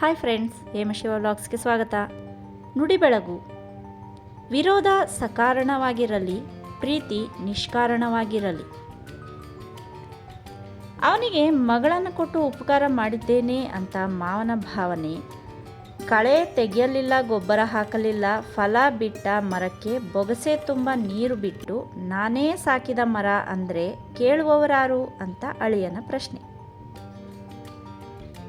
Hi friends ಹೇಮಶಿವ ವ್ಲಾಗ್ಸ್ಗೆ ಸ್ವಾಗತ. ನುಡಿ ಬೆಳಗು. ವಿರೋಧ ಸಕಾರಣವಾಗಿರಲಿ, ಪ್ರೀತಿ ನಿಷ್ಕಾರಣವಾಗಿರಲಿ. ಅವನಿಗೆ ಮಗಳನ್ನು ಕೊಟ್ಟು ಉಪಕಾರ ಮಾಡಿದ್ದೇನೆ ಅಂತ ಮಾವನ ಭಾವನೆ. ಕಳೆ ತೆಗೆಯಲಿಲ್ಲ, ಗೊಬ್ಬರ ಹಾಕಲಿಲ್ಲ, ಫಲ ಬಿಟ್ಟ ಮರಕ್ಕೆ ಬೊಗಸೆ ತುಂಬ ನೀರು ಬಿಟ್ಟು ನಾನೇ ಸಾಕಿದ ಮರ ಅಂದರೆ ಕೇಳುವವರಾರು ಅಂತ ಅಳಿಯನ ಪ್ರಶ್ನೆ.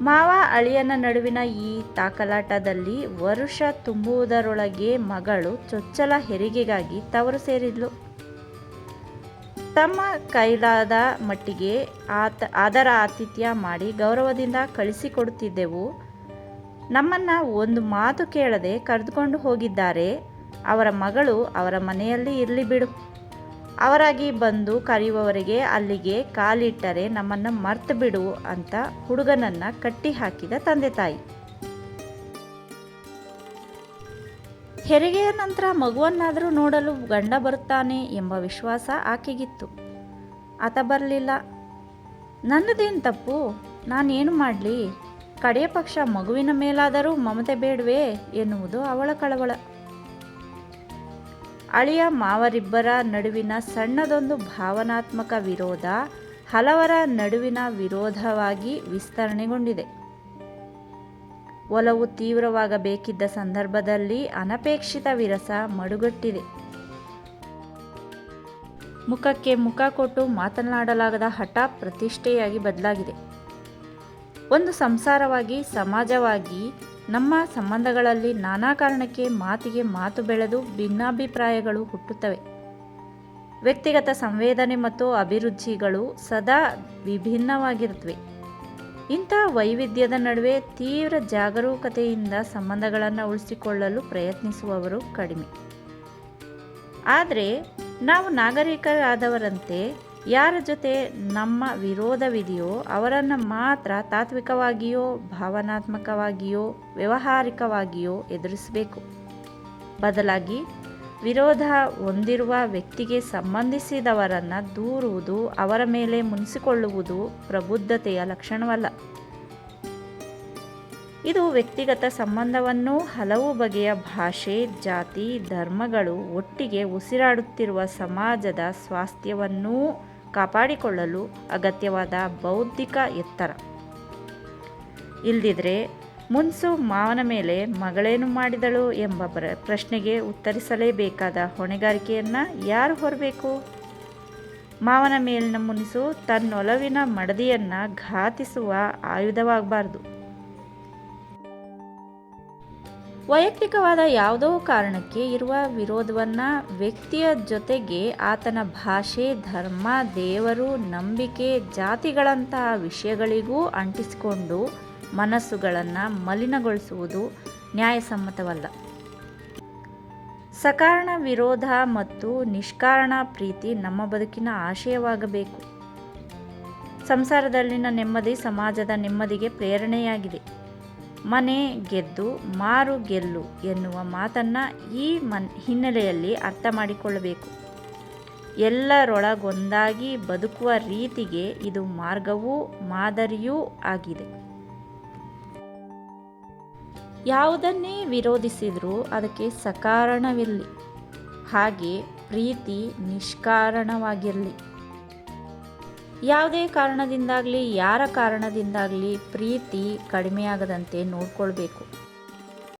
ಮಾವ ಅಳಿಯನ ನಡುವಿನ ಈ ತಾಕಲಾಟದಲ್ಲಿ ವರುಷ ತುಂಬುವುದರೊಳಗೆ ಮಗಳು ಚೊಚ್ಚಲ ಹೆರಿಗೆಗಾಗಿ ತವರು ಸೇರಿದ್ಲು. ತಮ್ಮ ಕೈಲಾದ ಮಟ್ಟಿಗೆ ಆತ, ಅದರ ಆತಿಥ್ಯ ಮಾಡಿ ಗೌರವದಿಂದ ಕಳಿಸಿಕೊಡುತ್ತಿದ್ದೆವು. ನಮ್ಮನ್ನು ಒಂದು ಮಾತು ಕೇಳದೆ ಕರೆದುಕೊಂಡು ಹೋಗಿದ್ದಾರೆ. ಅವರ ಮಗಳು ಅವರ ಮನೆಯಲ್ಲಿ ಇರಲಿ ಬಿಡು. ಅವರಾಗಿ ಬಂದು ಕರೆಯುವವರಿಗೆ ಅಲ್ಲಿಗೆ ಕಾಲಿಟ್ಟರೆ ನಮ್ಮನ್ನು ಮರ್ತು ಬಿಡು ಅಂತ ಹುಡುಗನನ್ನು ಕಟ್ಟಿ ಹಾಕಿದ ತಂದೆ ತಾಯಿ. ಹೆರಿಗೆಯ ನಂತರ ಮಗುವನ್ನಾದರೂ ನೋಡಲು ಗಂಡ ಬರುತ್ತಾನೆ ಎಂಬ ವಿಶ್ವಾಸ ಆಕೆಗಿತ್ತು. ಆತ ಬರಲಿಲ್ಲ. ನನ್ನದೇನು ತಪ್ಪು? ನಾನೇನು ಮಾಡಲಿ? ಕಡೆಯ ಪಕ್ಷ ಮಗುವಿನ ಮೇಲಾದರೂ ಮಮತೆ ಬೇಡವೇ ಎನ್ನುವುದು ಅವಳ ಕಳವಳ. ಅಳಿಯ ಮಾವರಿಬ್ಬರ ನಡುವಿನ ಸಣ್ಣದೊಂದು ಭಾವನಾತ್ಮಕ ವಿರೋಧ ಹಲವರ ನಡುವಿನ ವಿರೋಧವಾಗಿ ವಿಸ್ತರಣೆಗೊಂಡಿದೆ. ಒಲವು ತೀವ್ರವಾಗಬೇಕಿದ್ದ ಸಂದರ್ಭದಲ್ಲಿ ಅನಪೇಕ್ಷಿತ ವಿರಸ ಮಡುಗಟ್ಟಿದೆ. ಮುಖಕ್ಕೆ ಮುಖ ಕೊಟ್ಟು ಮಾತನಾಡಲಾಗದ ಹಠ ಪ್ರತಿಷ್ಠೆಯಾಗಿ ಬದಲಾಗಿದೆ. ಒಂದು ಸಂಸಾರವಾಗಿ, ಸಮಾಜವಾಗಿ ನಮ್ಮ ಸಂಬಂಧಗಳಲ್ಲಿ ನಾನಾ ಕಾರಣಕ್ಕೆ ಮಾತಿಗೆ ಮಾತು ಬೆಳೆದು ಭಿನ್ನಾಭಿಪ್ರಾಯಗಳು ಹುಟ್ಟುತ್ತವೆ. ವ್ಯಕ್ತಿಗತ ಸಂವೇದನೆ ಮತ್ತು ಅಭಿರುಚಿಗಳು ಸದಾ ವಿಭಿನ್ನವಾಗಿರುತ್ತವೆ. ಇಂಥ ವೈವಿಧ್ಯದ ನಡುವೆ ತೀವ್ರ ಜಾಗರೂಕತೆಯಿಂದ ಸಂಬಂಧಗಳನ್ನು ಉಳಿಸಿಕೊಳ್ಳಲು ಪ್ರಯತ್ನಿಸುವವರು ಕಡಿಮೆ. ಆದರೆ ನಾವು ನಾಗರಿಕರಾದವರಂತೆ ಯಾರ ಜೊತೆ ನಮ್ಮ ವಿರೋಧವಿದೆಯೋ ಅವರನ್ನು ಮಾತ್ರ ತಾತ್ವಿಕವಾಗಿಯೋ, ಭಾವನಾತ್ಮಕವಾಗಿಯೋ, ವ್ಯವಹಾರಿಕವಾಗಿಯೋ ಎದುರಿಸಬೇಕು. ಬದಲಾಗಿ ವಿರೋಧ ಹೊಂದಿರುವ ವ್ಯಕ್ತಿಗೆ ಸಂಬಂಧಿಸಿದವರನ್ನು ದೂರುವುದು ಅವರ ಮೇಲೆ ಮುನಿಸಿಕೊಳ್ಳುವುದು ಪ್ರಬುದ್ಧತೆಯ ಲಕ್ಷಣವಲ್ಲ. ಇದು ವ್ಯಕ್ತಿಗತ ಸಂಬಂಧವನ್ನು ಹಲವು ಬಗೆಯ ಭಾಷೆ, ಜಾತಿ, ಧರ್ಮಗಳು ಒಟ್ಟಿಗೆ ಉಸಿರಾಡುತ್ತಿರುವ ಸಮಾಜದ ಸ್ವಾಸ್ಥ್ಯವನ್ನೂ ಕಾಪಾಡಿಕೊಳ್ಳಲು ಅಗತ್ಯವಾದ ಬೌದ್ಧಿಕ ಎತ್ತರ. ಇಲ್ದಿದ್ರೆ ಮುನ್ಸು ಮಾವನ ಮೇಲೆ ಮಗಳೇನು ಮಾಡಿದಳು ಎಂಬ ಪ್ರಶ್ನೆಗೆ ಉತ್ತರಿಸಲೇಬೇಕಾದ ಹೊಣೆಗಾರಿಕೆಯನ್ನು ಯಾರು ಹೊರಬೇಕು? ಮಾವನ ಮೇಲಿನ ಮುನಿಸು ತನ್ನೊಲವಿನ ಮಡದಿಯನ್ನು ಘಾತಿಸುವ ಆಯುಧವಾಗಬಾರ್ದು. ವೈಯಕ್ತಿಕವಾದ ಯಾವುದೋ ಕಾರಣಕ್ಕೆ ಇರುವ ವಿರೋಧವನ್ನು ವ್ಯಕ್ತಿಯ ಜೊತೆಗೆ ಆತನ ಭಾಷೆ, ಧರ್ಮ, ದೇವರು, ನಂಬಿಕೆ, ಜಾತಿಗಳಂತಹ ವಿಷಯಗಳಿಗೂ ಅಂಟಿಸಿಕೊಂಡು ಮನಸ್ಸುಗಳನ್ನು ಮಲಿನಗೊಳಿಸುವುದು ನ್ಯಾಯಸಮ್ಮತವಲ್ಲ. ಸಕಾರಣ ವಿರೋಧ ಮತ್ತು ನಿಷ್ಕಾರಣ ಪ್ರೀತಿ ನಮ್ಮ ಬದುಕಿನ ಆಶಯವಾಗಬೇಕು. ಸಂಸಾರದಲ್ಲಿನ ನೆಮ್ಮದಿ ಸಮಾಜದ ನೆಮ್ಮದಿಗೆ ಪ್ರೇರಣೆಯಾಗಿದೆ. ಮನೆ ಗೆದ್ದು ಮಾರು ಗೆಲ್ಲು ಎನ್ನುವ ಮಾತನ್ನು ಈ ಮನ್, ಹಿನ್ನೆಲೆಯಲ್ಲಿ ಅರ್ಥ ಮಾಡಿಕೊಳ್ಳಬೇಕು. ಎಲ್ಲರೊಳಗೊಂದಾಗಿ ಬದುಕುವ ರೀತಿಗೆ ಇದು ಮಾರ್ಗವೂ ಮಾದರಿಯೂ ಆಗಿದೆ. ಯಾವುದನ್ನೇ ವಿರೋಧಿಸಿದರೂ ಅದಕ್ಕೆ ಸಕಾರಣವಿರಲಿ. ಹಾಗೆ ಪ್ರೀತಿ ನಿಷ್ಕಾರಣವಾಗಿರಲಿ. ಯಾವುದೇ ಕಾರಣದಿಂದಾಗಲಿ ಯಾರ ಕಾರಣದಿಂದಾಗಲಿ ಪ್ರೀತಿ ಕಡಿಮೆಯಾಗದಂತೆ ನೋಡಿಕೊಳ್ಬೇಕು.